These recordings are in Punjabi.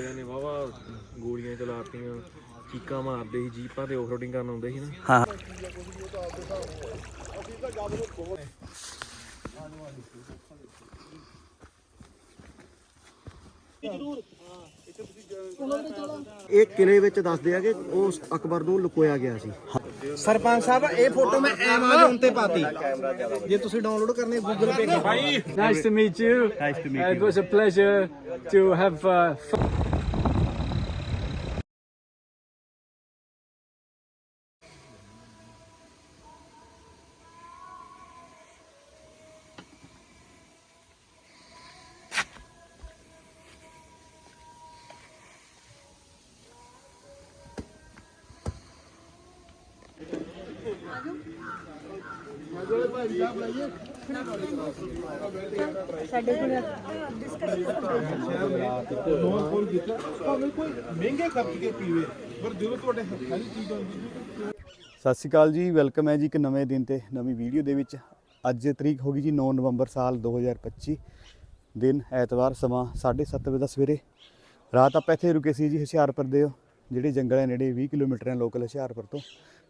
ਮੁੰਡਿਆਂ ਨੇ ਵਾਵਾ ਗੋਲੀਆਂ ਚਲਾਤੀਆਂ ਚੀਕਾਂ ਮਾਰਦੇ ਸੀ ਜੀਪਾਂ ਤੇ ਆਫਰੋਡਿੰਗ ਕਰਨ ਆਉਂਦੇ ਸੀ ਨਾ ਹਾਂ ਇਹ ਕਿਲੇ ਵਿੱਚ ਦੱਸਦੇ ਆ ਕਿ ਉਹ ਅਕਬਰ ਨੂੰ ਲੁਕੋਇਆ ਗਿਆ ਸੀ ਸਰਪੰਚ ਸਾਹਿਬ ਇਹ ਫੋਟੋ ਮੈਂ ਐਮਾਜ਼ਨ ਤੇ ਪਾਤੀ ਜੇ ਤੁਸੀਂ ਡਾਊਨਲੋਡ ਕਰਨੇ Google Pay you. Nice to meet Uh, you. It was a pleasure to have uh, fun. ਸਾਡੇ ਕੋਲ ਸਤਿ ਸ਼੍ਰੀ ਅਕਾਲ ਜੀ ਵੈਲਕਮ ਹੈ ਜੀ ਇੱਕ ਨਵੇਂ ਦਿਨ ਤੇ ਨਵੀਂ ਵੀਡੀਓ ਦੇ ਵਿੱਚ ਅੱਜ ਤਰੀਕ ਹੋ ਗਈ ਜੀ 9 ਨਵੰਬਰ ਸਾਲ 2025 ਦਿਨ ਐਤਵਾਰ ਸਮਾਂ 7:30 ਵਜੇ ਦਾ ਸਵੇਰੇ ਰਾਤ ਆਪਾਂ ਇੱਥੇ ਰੁਕੇ ਸੀ ਜੀ ਹੁਸ਼ਿਆਰਪੁਰ ਦੇ ਜਿਹੜੇ ਜੰਗਲ ਹੈ ਨੇੜੇ 20 ਕਿਲੋਮੀਟਰ ਹੈ ਲੋਕਲ ਹੁਸ਼ਿਆਰਪੁਰ ਤੋਂ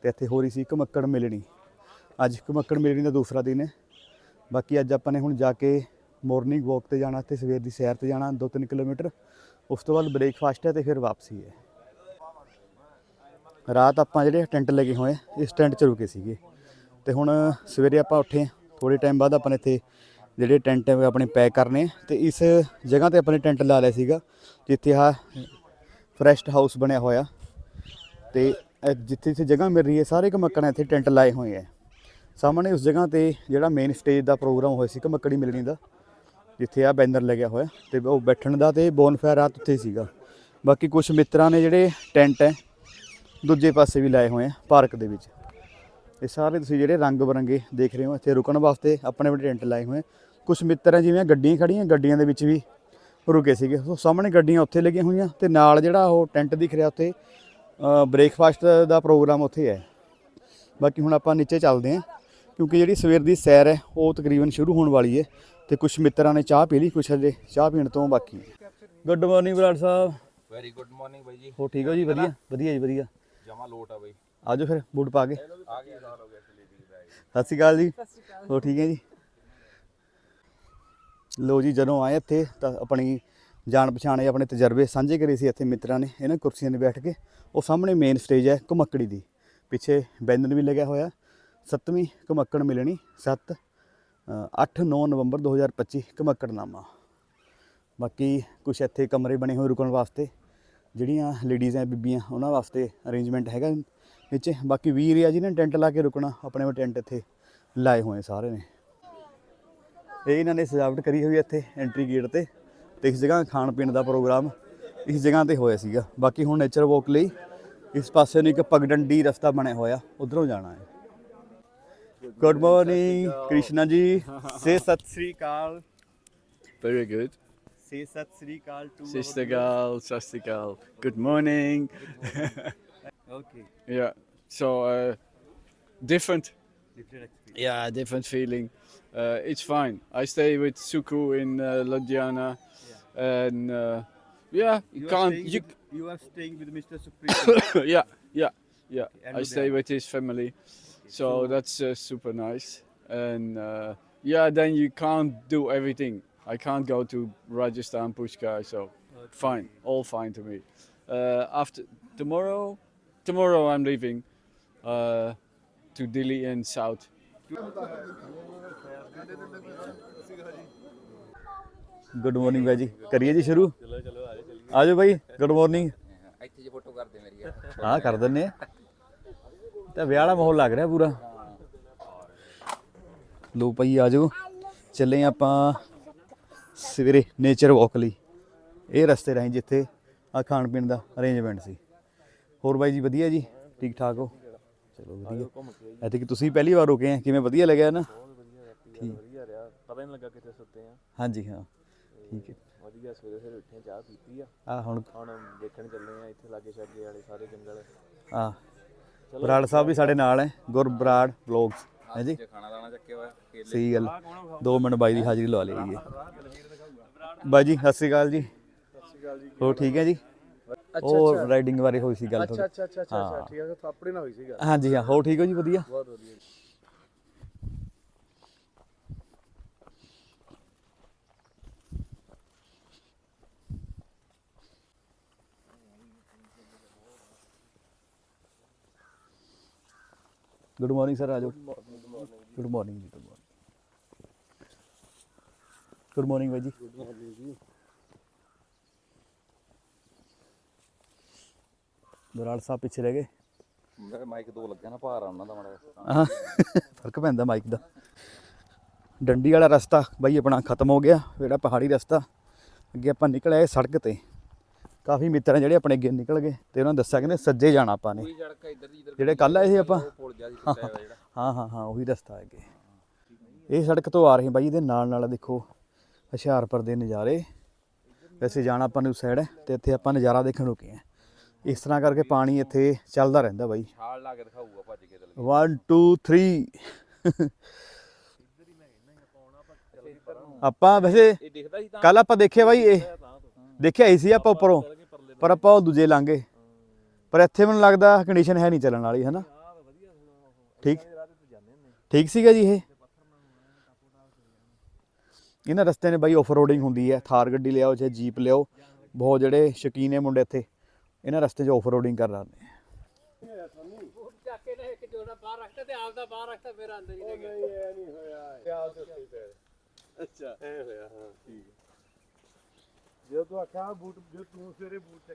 ਤੇ ਇੱਥੇ ਹੋ ਰਹੀ ਸੀ ਘਮੱਕੜ ਮਿਲਣੀ। ਅੱਜ ਘਮੱਕੜ ਮਿਲਣੀ ਦਾ ਦੂਸਰਾ ਦਿਨ ਹੈ। ਬਾਕੀ ਅੱਜ ਆਪਾਂ ਨੇ ਹੁਣ ਜਾ ਕੇ ਮਾਰਨਿੰਗ ਵਾਕ ਤੇ ਜਾਣਾ ਤੇ ਸਵੇਰ ਦੀ ਸੈਰ ਤੇ ਜਾਣਾ 2-3 ਕਿਲੋਮੀਟਰ। ਉਸ ਤੋਂ ਬਾਅਦ ਬ੍ਰੇਕਫਾਸਟ ਹੈ ਤੇ ਫਿਰ ਵਾਪਸੀ ਹੈ। ਰਾਤ ਆਪਾਂ ਜਿਹੜੇ ਟੈਂਟ ਲੱਗੇ ਹੋਏ ਇਸ ਟੈਂਟ 'ਚ ਰੁਕੇ ਸੀਗੇ। ਤੇ ਹੁਣ ਸਵੇਰੇ ਆਪਾਂ ਉੱਠੇ ਥੋੜੇ ਟਾਈਮ ਬਾਅਦ ਆਪਾਂ ਨੇ ਇੱਥੇ ਜਿਹੜੇ ਟੈਂਟ ਹੈ ਆਪਣੇ ਪੈਕ ਕਰਨੇ ਆ। ਤੇ ਇਸ ਜਗ੍ਹਾ ਤੇ ਆਪਾਂ ਨੇ ਟੈਂਟ ਲਾ ਲਿਆ ਸੀਗਾ, ਜਿੱਥੇ ਆ ਫਰੈਸਟ ਹਾਊਸ ਬਣਿਆ ਹੋਇਆ। ਤੇ ਜਿੱਥੇ ਜਿੱਥੇ ਜਗ੍ਹਾ ਮਿਲ ਰਹੀ ਹੈ, ਸਾਰੇ ਘਮੱਕੜਾਂ ਇੱਥੇ ਟੈਂਟ ਲਾਏ ਹੋਏ ਆ ਸਾਹਮਣੇ ਉਸ ਜਗ੍ਹਾ ਤੇ ਜਿਹੜਾ ਮੇਨ ਸਟੇਜ ਦਾ ਪ੍ਰੋਗਰਾਮ ਹੋਇਆ ਸੀ ਘਮੱਕੜੀ ਮਿਲਣੀ ਦਾ, ਜਿੱਥੇ ਆ ਬੈਨਰ ਲੱਗਿਆ ਹੋਇਆ ਤੇ ਉਹ ਬੈਠਣ ਦਾ ਤੇ ਬੋਨਫਾਇਰ ਰਾਤ ਉੱਥੇ ਸੀਗਾ। ਬਾਕੀ ਕੁਝ ਮਿੱਤਰਾਂ ਨੇ ਜਿਹੜੇ ਟੈਂਟ ਹੈ, ਦੂਜੇ ਪਾਸੇ ਵੀ ਲਾਏ ਹੋਏ ਆ ਪਾਰਕ ਦੇ ਵਿੱਚ। ਇਹ ਸਾਰੇ ਤੁਸੀਂ ਜਿਹੜੇ ਰੰਗ ਬਰੰਗੇ ਦੇਖ ਰਹੇ ਹੋ, ਇੱਥੇ ਰੁਕਣ ਵਾਸਤੇ ਆਪਣੇ ਆਪਣੇ ਟੈਂਟ ਲਾਏ ਹੋਏ ਕੁਝ ਮਿੱਤਰ ਹੈ ਜਿਵੇਂ ਗੱਡੀਆਂ ਖੜੀਆਂ ਗੱਡੀਆਂ ਦੇ ਵਿੱਚ ਵੀ ਰੁਕੇ ਸੀਗੇ। ਉਹ ਸਾਹਮਣੇ ਗੱਡੀਆਂ ਉੱਥੇ ਲੱਗੀਆਂ ਹੋਈਆਂ ਤੇ ਨਾਲ ਜਿਹੜਾ ਉਹ ਟੈਂਟ ਦਿਖ ਰਿਹਾ ਉੱਥੇ ਬ੍ਰੇਕਫਾਸਟ ਦਾ ਪ੍ਰੋਗਰਾਮ ਉੱਥੇ ਹੈ। ਬਾਕੀ ਹੁਣ ਆਪਾਂ ਨੀਚੇ ਚੱਲਦੇ ਹਾਂ ਕਿਉਂਕਿ ਜਿਹੜੀ ਸਵੇਰ ਦੀ ਸੈਰ ਹੈ ਉਹ ਤਕਰੀਬਨ ਸ਼ੁਰੂ ਹੋਣ ਵਾਲੀ ਹੈ ਤੇ ਕੁਝ ਮਿੱਤਰਾਂ ਨੇ ਚਾਹ ਪੀ ਲਈ ਕੁਝ ਹਜੇ ਚਾਹ ਪੀਣ ਤੋਂ ਬਾਕੀ good morning Brar sahib. Very good morning ਬਾਈ ਜੀ। ਹੋ ਠੀਕ ਹੋ ਜੀ? ਵਧੀਆ? ਵਧੀਆ ਜੀ ਵਧੀਆ। ਜਮਾ ਲੋਟ ਆ ਬਾਈ। ਆਜੋ ਫਿਰ ਬੂਟ ਪਾ ਕੇ। ਆ ਗਿਆ ਸਾਲ ਹੋ ਗਿਆ ਸਲੀਪਿੰਗ ਬੈਗ ਸਤਿ ਸ਼੍ਰੀ ਅਕਾਲ ਜੀ। ਹੋ ਠੀਕ ਹੈ ਜੀ? ਲੋ ਜੀ ਜਦੋਂ ਆਏ ਇੱਥੇ ਤਾਂ ਆਪਣੀ ਜਾਣ ਪਛਾਣੇ ਆਪਣੇ ਤਜਰਬੇ ਸਾਂਝੇ ਕਰੇ ਸੀ ਇੱਥੇ ਮਿੱਤਰਾਂ ਨੇ ਇਹਨਾਂ ਕੁਰਸੀਆਂ 'ਤੇ ਬੈਠ ਕੇ। ਉਹ ਸਾਹਮਣੇ ਮੇਨ ਸਟੇਜ ਹੈ ਘੁਮੱਕੜੀ ਦੀ। ਪਿੱਛੇ ਬੈਨਰ ਵੀ ਲੱਗਿਆ ਹੋਇਆ। ਸੱਤਵੀਂ ਘੁਮੱਕੜ ਮਿਲਣੀ 7 8 9 ਨਵੰਬਰ 2025 ਘੁਮੱਕੜਨਾਮਾ। ਬਾਕੀ ਕੁਝ ਇੱਥੇ ਕਮਰੇ ਬਣੇ ਹੋਏ ਰੁਕਣ ਵਾਸਤੇ। ਜਿਹੜੀਆਂ ਲੇਡੀਜ਼ ਐ ਬੀਬੀਆਂ, ਉਹਨਾਂ ਵਾਸਤੇ ਅਰੇਂਜਮੈਂਟ ਹੈਗਾ ਨੀਚੇ ਬਾਕੀ ਵੀਰ ਆ ਜਿਹਨੇ ਟੈਂਟ ਲਾ ਕੇ ਰੁਕਣਾ, ਆਪਣੇ ਆਪਣੇ ਟੈਂਟ ਇੱਥੇ ਲਾਏ ਹੋਏ ਸਾਰੇ ਨੇ। ਇਹ ਇਹਨਾਂ ਨੇ ਸਜਾਵਟ ਕਰੀ ਹੋਈ ਇੱਥੇ ਐਂਟਰੀ ਗੇਟ ਤੇ। ਤੇ ਇਸ ਜਗ੍ਹਾ ਖਾਣ ਪੀਣ ਦਾ ਪ੍ਰੋਗਰਾਮ ਇਸ ਜਗ੍ਹਾ ਤੇ ਹੋਇਆ ਸੀਗਾ ਬਾਕੀ ਹੁਣ ਨੇਚਰ ਵਾਕ ਲਈ ਇਸ ਪਾਸੇ ਨੂੰ ਇੱਕ ਪਗਡੰਡੀ ਰਸਤਾ ਬਣਿਆ ਹੋਇਆ ਉਧਰੋਂ ਜਾਣਾ ਹੈ ਗੁੱਡ ਮਾਰਨਿੰਗ ਕ੍ਰਿਸ਼ਨਾ ਜੀ ਸੇ ਸਤਿ ਸ੍ਰੀ ਅਕਾਲ Very good. ਸੇ ਸਤਿ ਸ੍ਰੀ ਅਕਾਲ to Sister Gal, Sister Gal. Good morning. Okay yeah. So uh, different. Yeah, different feeling. Uh, it's fine. I stay with Suku in uh, Ludhiana, and uh, Yeah, you, you can't. You, with, you are staying with Mr. Supreme. yeah, yeah, yeah. I stay with his family, okay, so, so, that's uh, super nice. And uh, yeah, then you can't do everything. I can't go to Rajasthan Pushkar, so okay. fine, all fine to me. Uh, after tomorrow, tomorrow I'm leaving uh, to Delhi in South. Good morning, भाई जी Shuru. ਆਜੋ ਬਾਈ ਗੁੱਡ ਮਾਰਨਿੰਗ ਇੱਥੇ ਜੇ ਫੋਟੋ ਕਰਦੇ ਮੇਰੀ ਹਾਂ ਕਰ ਦਿੰਨੇ ਆ। ਤਾਂ ਵਿਆਹ ਵਾਲਾ ਮਾਹੌਲ ਲੱਗ ਰਿਹਾ ਪੂਰਾ। ਲੋ ਭਾਈ ਆਜੋ। ਚੱਲੇ ਆਪਾਂ ਸਵੇਰੇ ਨੇਚਰ ਵਾਕ ਲਈ। ਇਹ ਰਸਤੇ ਰਾਹੀਂ ਜਿੱਥੇ ਆ ਖਾਣ ਪੀਣ ਦਾ ਅਰੇਂਜਮੈਂਟ ਸੀ। ਹੋਰ ਬਾਈ ਜੀ ਵਧੀਆ ਜੀ? ਠੀਕ ਠਾਕ ਹੋ? ਚਲੋ ਵਧੀਆ। ਐਤੇ ਕਿ ਤੁਸੀਂ ਪਹਿਲੀ ਵਾਰ ਰੁਕੇ ਆ ਕਿਵੇਂ ਵਧੀਆ ਲੱਗਿਆ ਨਾ? ਠੀਕ। ਵਧੀਆ ਰਿਹਾ। ਪਤਾ ਨਹੀਂ ਲੱਗਾ ਕਿੱਥੇ ਸੁੱਤੇ ਆ। ਹਾਂਜੀ ਹਾਂ। ਠੀਕ ਹੈ। ਵਧੀਆ ਸਵੇਰੇ ਸਵੇਰੇ ਉੱਠੇ ਚਾਹ ਪੀਤੀ ਆ। ਆ ਹੁਣ ਹੁਣ ਦੇਖਣ ਚੱਲੇ ਆ ਇੱਥੇ ਲਾਗੇ ਛਾਗੇ ਵਾਲੇ ਸਾਰੇ ਜੰਗਲ। ਆ ਬਰਾੜ ਸਾਹਿਬ ਵੀ ਸਾਡੇ ਨਾਲ ਹੈ ਗੁਰ ਬਰਾੜ ਵਲੌਗਸ ਹੈ ਜੀ? ਖਾਣਾ ਦਾਣਾ ਚੱਕਿਆ ਹੋਇਆ ਸਹੀ ਗੱਲ 2 ਮਿੰਟ ਬਾਈ ਦੀ ਹਾਜ਼ਰੀ ਲਵਾ ਲਈ ਜੀ ਬਾਈ ਜੀ ਸਤਿ ਸ੍ਰੀ ਅਕਾਲ ਜੀ। ਹੋਰ ਠੀਕ ਹੈ ਜੀ? ਉਹ ਰਾਈਡਿੰਗ ਬਾਰੇ ਹੋਈ ਸੀ ਗੱਲ ਅੱਛਾ ਅੱਛਾ ਅੱਛਾ ਅੱਛਾ ਅੱਛਾ, ਠੀਕ ਹੈ ਥਾਪੜੇ ਨਾ ਹੋਈ ਸੀਗਾ ਹਾਂਜੀ ਹਾਂ ਹੋਰ ਠੀਕ ਹੋ ਜੀ ਵਧੀਆ? ਬਹੁਤ ਵਧੀਆ। ਗੁੱਡ ਮਾਰਨਿੰਗ ਸਰ ਆਜੋ ਗੁੱਡ ਮਾਰਨਿੰਗ ਜੀ ਗੁੱਡ ਮਾਰਨਿੰਗ ਗੁੱਡ ਮਾਰਨਿੰਗ ਬਾਈ ਜੀ ਗੁੱਡ ਮਾਰਨਿੰਗ ਜੀ ਬਰਾੜ ਸਾਹਿਬ ਪਿੱਛੇ ਰਹਿ ਗਏ ਮੇਰੇ ਮਾਈਕ ਦੋ ਲੱਗਿਆ ਨਾ ਭਾਰ ਆ ਉਹਨਾਂ ਦਾ ਮਾੜਾ ਫ਼ਰਕ ਪੈਂਦਾ ਮਾਈਕ ਦਾ। ਡੰਡੀ ਵਾਲਾ ਰਸਤਾ ਬਾਈ ਆਪਣਾ ਖਤਮ ਹੋ ਗਿਆ ਜਿਹੜਾ ਪਹਾੜੀ ਰਸਤਾ। ਅੱਗੇ ਆਪਾਂ ਨਿਕਲ ਆਏ ਸੜਕ ਤੇ। ਕਾਫੀ ਮਿੱਤਰ ਜਿਹੜੇ ਆਪਣੇ ਅੱਗੇ ਨਿਕਲ ਗਏ ਤੇ ਉਹਨਾਂ ਨੇ ਦੱਸਿਆ ਕਹਿੰਦੇ ਸੱਜੇ ਜਾਣਾ ਆਪਾਂ ਨੇ। ਜਿਹੜੇ ਕੱਲ ਆਏ ਸੀ ਆਪਾਂ। ਹਾਂ ਹਾਂ ਹਾਂ ਉਹੀ ਰਸਤਾ ਹੈ ਅੱਗੇ। ਇਹ ਸੜਕ ਤੋਂ ਆ ਰਹੇ ਬਾਈ ਇਹਦੇ ਨਾਲ ਨਾਲ ਦੇਖੋ ਹੁਸ਼ਿਆਰਪੁਰ ਦੇ ਨਜ਼ਾਰੇ। ਵੈਸੇ ਜਾਣਾ ਆਪਾਂ ਨੂੰ ਸਾਈਡ ਤੇ ਇੱਥੇ ਆਪਾਂ ਨਜ਼ਾਰਾ ਦੇਖਣ ਰੁਕੇ ਆ। ਇਸ ਤਰ੍ਹਾਂ ਕਰਕੇ ਪਾਣੀ ਇੱਥੇ ਚੱਲਦਾ ਰਹਿੰਦਾ ਬਾਈ। ਛਾਲ ਲਾ ਕੇ ਦਿਖਾਊਗਾ ਭੱਜ ਕੇ ਦਲ 1 2 3 ਆਪਾਂ ਵੈਸੇ ਕੱਲ ਆਪਾਂ ਦੇਖਿਆ ਬਾਈ ਇਹ ਦੇਖਿਆ ਸੀ ਆਪਾਂ ਉੱਪਰੋਂ। ਪਰ ਆਪਾਂ ਉਹ ਦੂਜੇ ਲਾਂਗੇ। ਪਰ ਇੱਥੇ ਮੈਨੂੰ ਲੱਗਦਾ ਕੰਡੀਸ਼ਨ ਹੈ ਨਹੀਂ ਚੱਲਣ ਵਾਲੀ ਹੈ ਨਾ ਠੀਕ? ਠੀਕ ਸੀਗਾ ਜੀ ਇਹ? ਇਹਨਾਂ ਰਸਤੇ ਨੇ ਬਾਈ ਆਫ ਰੋਡਿੰਗ ਹੁੰਦੀ ਹੈ। ਥਾਰ ਗੱਡੀ ਲਿਆਓ ਚਾਹੇ ਜੀਪ ਲਿਆਓ। ਬਹੁਤ ਜਿਹੜੇ ਸ਼ੌਕੀਨ ਨੇ ਮੁੰਡੇ ਇੱਥੇ। ਇਹਨਾਂ ਰਸਤੇ 'ਚ ਆਫ ਰੋਡਿੰਗ ਕਰ ਰਹੇ ਨੇ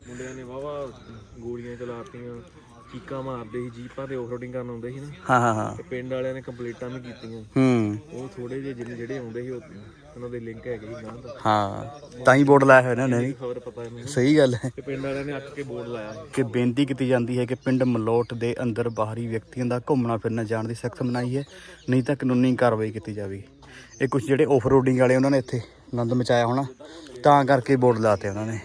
ਮੁੰਡਿਆਂ ਨੇ ਵਾਵਾ ਗੋਲੀਆਂ ਚਲਾਤੀਆਂ ਚੀਕਾਂ ਮਾਰਦੇ ਸੀ ਜੀਪਾਂ ਤੇ ਆਫਰੋਡਿੰਗ ਕਰਨ ਆਉਂਦੇ ਸੀ ਨਾ। ਹਾਂ ਹਾਂ ਹਾਂ। ਤੇ ਪਿੰਡ ਵਾਲਿਆਂ ਨੇ ਕੰਪਲੀਟਾਂ ਵੀ ਕੀਤੀਆਂ। ਹੂੰ। ਉਹ ਥੋੜੇ ਜਿਹੇ ਜਿਹੜੇ ਜਿਹੜੇ ਆਉਂਦੇ ਸੀ ਉਹ ਉਹਨਾਂ ਦੇ ਲਿੰਕ ਹੈਗੇ ਸੀ ਗਾਂ ਦਾ। ਹਾਂ ਤਾਂ ਹੀ ਬੋਰਡ ਲਾਇਆ ਹੋਇਆ ਇਹਨਾਂ ਨੇ। ਖਬਰ ਪਤਾ ਹੈ ਮੈਨੂੰ। ਸਹੀ ਗੱਲ ਹੈ। ਤੇ ਪਿੰਡ ਵਾਲਿਆਂ ਨੇ ਅੱਕ ਕੇ ਬੋਰਡ ਲਾਇਆ। ਕਿ ਬੇਨਤੀ ਕੀਤੀ ਜਾਂਦੀ ਹੈ ਕਿ ਪਿੰਡ ਮਲੋਟ ਦੇ ਅੰਦਰ ਬਾਹਰੀ ਵਿਅਕਤੀਆਂ ਦਾ ਘੁੰਮਣਾ ਫਿਰਨਾ ਜਾਣ ਦੀ ਸਖਤ ਮਨਾਹੀ ਹੈ ਨਹੀਂ ਤਾਂ ਕਾਨੂੰਨੀ ਕਾਰਵਾਈ ਕੀਤੀ ਜਾਵੇਗੀ। ਇਹ ਕੁਝ ਜਿਹੜੇ ਆਫ ਰੋਡਿੰਗ ਵਾਲੇ ਉਹਨਾਂ ਨੇ ਇੱਥੇ ਆਨੰਦ ਮਚਾਇਆ ਹੋਣਾ। ਤਾਂ ਕਰਕੇ ਬੋਰਡ ਲਾਤੇ ਉਹਨਾਂ ਨੇ।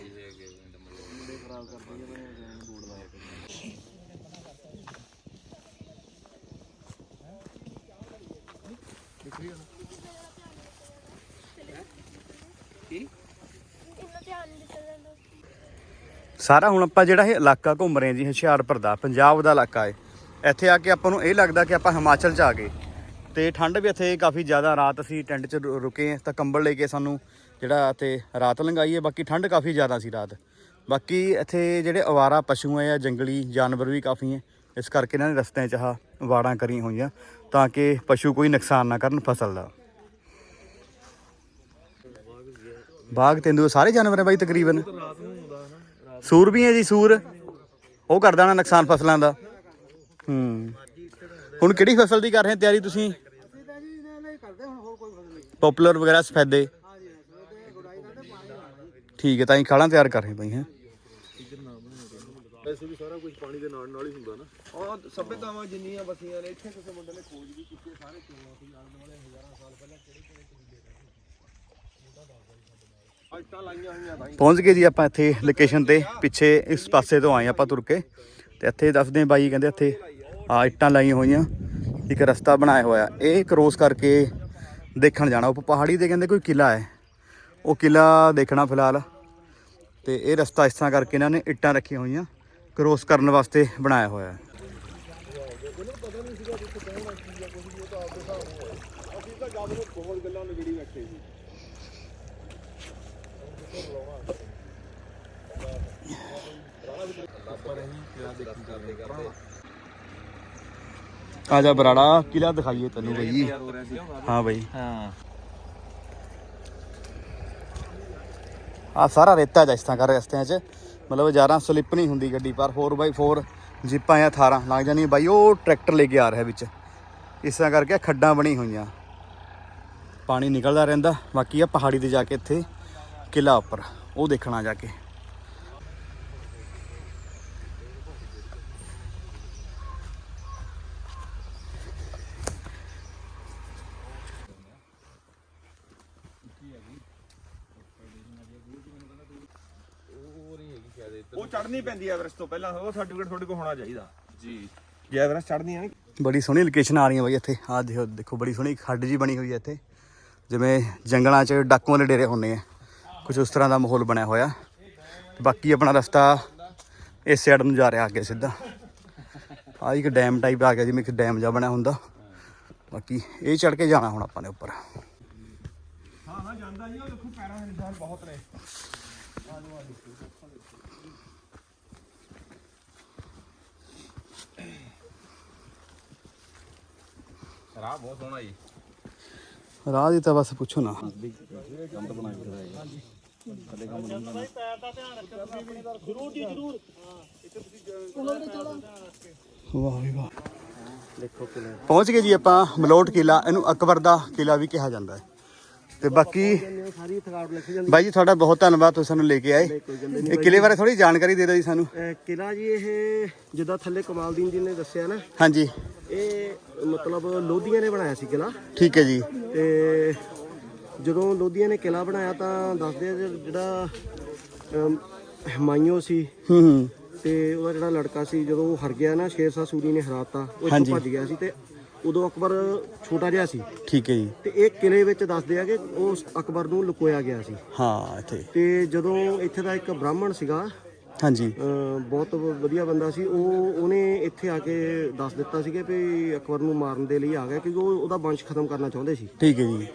ਸਾਰਾ ਹੁਣ ਆਪਾਂ ਜਿਹੜਾ ਇਹ ਇਲਾਕਾ ਘੁੰਮ ਰਹੇ ਜੀ, ਹੁਸ਼ਿਆਰਪੁਰ ਦਾ, ਪੰਜਾਬ ਦਾ ਇਲਾਕਾ ਹੈ। ਇੱਥੇ ਆ ਕੇ ਆਪਾਂ ਨੂੰ ਇਹ ਲੱਗਦਾ ਕਿ ਆਪਾਂ ਹਿਮਾਚਲ 'ਚ ਆ ਗਏ। ਤੇ ਠੰਡ ਵੀ ਇੱਥੇ ਕਾਫੀ ਜ਼ਿਆਦਾ, ਰਾਤ ਅਸੀਂ ਟੈਂਟ 'ਚ ਰੁ- ਰੁਕੇ ਤਾਂ ਕੰਬਲ ਲੈ ਕੇ ਸਾਨੂੰ ਜਿਹੜਾ ਇੱਥੇ ਰਾਤ ਲੰਘਾਈ ਹੈ, ਬਾਕੀ ਠੰਡ ਕਾਫੀ ਜ਼ਿਆਦਾ ਸੀ ਰਾਤ। ਬਾਕੀ ਇੱਥੇ ਜਿਹੜੇ ਅਵਾਰਾ ਪਸ਼ੂ ਹੈ ਜਾਂ ਜੰਗਲੀ ਜਾਨਵਰ ਵੀ ਕਾਫੀ ਹੈ, ਇਸ ਕਰਕੇ ਇਹਨਾਂ ਨੇ ਰਸਤਿਆਂ 'ਚ ਆਹ ਵਾੜਾਂ ਕਰੀਆਂ ਹੋਈਆਂ, ਤਾਂ ਕਿ ਪਸ਼ੂ ਕੋਈ ਨੁਕਸਾਨ ਨਾ ਕਰਨ ਫਸਲ ਦਾ। ਬਾਗ ਤੇਂਦੂ ਸਾਰੇ ਜਾਨਵਰ ਹੈ ਬਾਈ ਤਕਰੀਬਨ? ਸੂਰ ਵੀ ਹੈ ਜੀ, ਸੂਰ। ਉਹ ਕਰਦਾ ਨਾ ਨੁਕਸਾਨ ਫਸਲਾਂ ਦਾ। ਹੂੰ। ਹੁਣ ਕਿਹੜੀ ਫਸਲ ਦੀ ਕਰ ਰਹੇ ਤਿਆਰੀ ਤੁਸੀਂ ਪਪੂਲਰ ਵਗੈਰਾ ਸਫੈਦੇ ਠੀਕ ਹੈ ਤਾਂ ਹੀ ਖਾਲਾਂ ਤਿਆਰ ਕਰ ਰਹੇ ਬਈ ਹੈ ਉਹ ਸਭਿਅਤਾਵਾਂ ਜਿੰਨੀਆਂ ਬਸੀਆਂ ਨੇ ਇੱਥੇ ਕਿਸੇ ਮੁੰਡੇ ਨੇ ਖੋਜ ਵੀ ਕੀਤੀ ਸਾਰੇ ਚੋਣਾਂ ਸੀ ਆਲੇ ਦੁਆਲੇ ਹਜ਼ਾਰਾਂ ਸਾਲ ਪਹਿਲਾਂ ਕਿਹੜੇ ਕਿਹੜੇ ਕਬੀਲੇ ਰਹਿੰਦੇ ਅੱਜ ਤਾਂ ਲਾਈਆਂ ਹੋਈਆਂ ਤਾਂ ਪਹੁੰਚ ਗਏ ਜੀ ਆਪਾਂ ਇੱਥੇ ਲੋਕੇਸ਼ਨ ਤੇ ਪਿੱਛੇ ਇਸ ਪਾਸੇ ਤੋਂ ਆਏ ਆਪਾਂ ਤੁਰ ਕੇ ਤੇ ਇੱਥੇ ਦੱਸਦੇ ਬਾਈ ਕਹਿੰਦੇ ਇੱਥੇ ਆ ਇੱਟਾਂ ਲਾਈਆਂ ਹੋਈਆਂ, ਇੱਕ ਰਸਤਾ ਬਣਾਇਆ ਹੋਇਆ। ਇਹ ਕ੍ਰੋਸ ਕਰਕੇ ਦੇਖਣ ਜਾਣਾ। ਉਹ ਪਹਾੜੀ ਦੇ ਕਹਿੰਦੇ ਕੋਈ ਕਿਲਾ ਹੈ। ਉਹ ਕਿਲਾ ਦੇਖਣਾ ਫਿਲਹਾਲ। ਤੇ ਇਹ ਰਸਤਾ ਇਸ ਤਰ੍ਹਾਂ ਕਰਕੇ ਇਹਨਾਂ ਨੇ ਇੱਟਾਂ ਰੱਖੀਆਂ ਹੋਈਆਂ ਕ੍ਰੋਸ ਕਰਨ ਵਾਸਤੇ ਬਣਾਇਆ ਹੋਇਆ। ਹੈ ਆ ਜਾ ਬਰਾੜਾ ਕਿਲਾ ਦਿਖਾਈਏ ਤੈਨੂੰ ਬਈ। ਹਾਂ ਬਈ। ਹਾਂ ਆ ਸਾਰਾ ਰੇਤਾ ਜਿਹਾ ਇਸ ਤਰ੍ਹਾਂ ਕਰ ਰਸਤਿਆਂ 'ਚ। ਮਤਲਬ ਜ਼ਿਆਦਾ ਸਲਿੱਪ ਨਹੀਂ ਹੁੰਦੀ ਗੱਡੀ, ਪਰ 4x4 ਜੀਪਾਂ ਜਾਂ ਥਾਰਾਂ ਲੱਗ ਜਾਂਦੀਆਂ ਬਾਈ, ਉਹ ਟਰੈਕਟਰ ਲੈ ਕੇ ਆ ਰਿਹਾ ਵਿੱਚ। ਇਸ ਤਰ੍ਹਾਂ ਕਰਕੇ ਖੱਡਾਂ ਬਣੀ ਹੋਈਆਂ। ਪਾਣੀ ਨਿਕਲਦਾ ਰਹਿੰਦਾ। ਬਾਕੀ ਆ ਪਹਾੜੀ ਤੇ ਜਾ ਕੇ ਇੱਥੇ ਕਿਲਾ ਉੱਪਰ, ਉਹ ਦੇਖਣਾ ਜਾ ਕੇ ਉਹ ਚੜਨੀ ਪੈਂਦੀ ਹੈ ਐਵਰੈਸਟ ਤੋਂ ਪਹਿਲਾਂ ਉਹ ਸਰਟੀਫਿਕੇਟ ਤੁਹਾਡੇ ਕੋਲ ਹੋਣਾ ਚਾਹੀਦਾ। ਜੀ। ਜੇ ਐਵਰੈਸਟ ਚੜਨੀ ਹੈ ਬੜੀ ਸੋਹਣੀ ਲੋਕੇਸ਼ਨ ਆ ਰਹੀਆਂ ਬਾਈ ਇੱਥੇ। ਆਹ ਦੇਖੋ ਦੇਖੋ ਬੜੀ ਸੋਹਣੀ ਖੱਡ ਜੀ ਬਣੀ ਹੋਈ ਹੈ ਇੱਥੇ। ਜਿਵੇਂ ਜੰਗਲਾਂ 'ਚ ਡਾਕੂਆਂ ਦੇ ਡੇਰੇ ਹੁੰਦੇ ਆ। ਕੁਝ ਉਸ ਤਰ੍ਹਾਂ ਦਾ ਮਾਹੌਲ ਬਣਿਆ ਹੋਇਆ। ਬਾਕੀ ਆਪਣਾ ਰਸਤਾ ਇਸ ਸਾਈਡ ਨੂੰ ਜਾ ਰਿਹਾ ਅੱਗੇ ਸਿੱਧਾ। ਆ ਇੱਕ ਡੈਮ ਟਾਈਪ ਆ ਗਿਆ ਜਿਵੇਂ ਇੱਕ ਡੈਮ ਜਿਹਾ ਬਣਿਆ ਹੁੰਦਾ। ਬਾਕੀ ਇਹ ਚੜ ਕੇ ਜਾਣਾ ਹੁਣ ਆਪਾਂ ਨੇ ਉੱਪਰ। ਰਾਹ ਬਹੁਤ ਸੋਹਣਾ ਜੀ। ਰਾਹ ਦੀ ਤਾਂ ਬਸ ਪੁੱਛੋ ਨਾ। ਵਾਹ ਵੀ ਵਾਹ। ਦੇਖੋ ਕਿਲੇ ਪਹੁੰਚ ਗਏ ਜੀ ਆਪਾਂ ਮਲੋਟ ਕਿਲਾ ਇਹਨੂੰ ਅਕਬਰ ਦਾ ਕਿਲਾ ਵੀ ਕਿਹਾ ਜਾਂਦਾ ਹੈ। ਤੇ ਬਾਕੀ ਸਾਰੀ ਥਕਾਵਟ ਲਿਖ ਜਾਂਦੀ ਬਾਈ ਜੀ ਤੁਹਾਡਾ ਬਹੁਤ ਧੰਨਵਾਦ ਤੁਸੀਂ ਸਾਨੂੰ ਲੈ ਕੇ ਆਏ। ਇਹ ਕਿਲੇ ਬਾਰੇ ਥੋੜੀ ਜਾਣਕਾਰੀ ਦੇ ਦਿਓ ਜੀ ਸਾਨੂੰ। ਕਿਲਾ ਜੀ ਇਹ ਜਿੱਦਾਂ ਥੱਲੇ ਕਮਾਲਦੀਨ ਜੀ ਨੇ ਦੱਸਿਆ ਨਾ ਹਾਂਜੀ। ਇਹ ਮਤਲਬ ਲੋਧੀਆਂ ਨੇ ਬਣਾਇਆ ਸੀ ਕਿਲਾ। ਠੀਕ ਹੈ ਜੀ। ਤੇ ਜਦੋਂ ਲੋਧੀਆਂ ਨੇ ਕਿਲਾ ਬਣਾਇਆ ਤਾਂ ਦੱਸਦੇ ਆ ਜਿਹੜਾ ਅਮ, ਹਮਾਇੂੰ ਸੀ ਹੂੰ ਹੂੰ। ਤੇ ਉਹਦਾ ਜਿਹੜਾ ਲੜਕਾ ਸੀ ਜਦੋਂ ਉਹ ਹਰ ਗਿਆ ਨਾ ਸ਼ੇਰਸ਼ਾਹ ਸੂਰੀ ਨੇ ਹਰਾਤਾ ਉਹ ਭੱਜ ਗਿਆ ਸੀ ਤੇ ਉਦੋਂ ਅਕਬਰ ਛੋਟਾ ਜਿਹਾ ਸੀ। ਠੀਕ ਹੈ ਜੀ। ਤੇ ਇਹ ਕਿਲੇ ਵਿੱਚ ਦੱਸਦੇ ਆ ਕਿ ਉਹ ਅਕਬਰ ਨੂੰ ਲੁਕੋਇਆ ਗਿਆ ਸੀ। ਹਾਂ ਇੱਥੇ। ਤੇ ਜਦੋਂ ਇੱਥੇ ਦਾ ਇੱਕ ਬ੍ਰਾਹਮਣ ਸੀਗਾ ਹਾਂਜੀ। ਬਹੁਤ ਵਧੀਆ ਬੰਦਾ ਸੀ ਉਹ ਉਹਨੇ ਇੱਥੇ ਆ ਕੇ ਦੱਸ ਦਿੱਤਾ ਸੀ ਕਿ ਵੀ ਅਕਬਰ ਨੂੰ ਮਾਰਨ ਦੇ ਲਈ ਆ ਗਿਆ ਕਿਉਂਕਿ ਉਹ ਉਹਦਾ ਵੰਸ਼ ਖਤਮ ਕਰਨਾ ਚਾਹੁੰਦੇ ਸੀ। ਠੀਕ ਹੈ ਜੀ।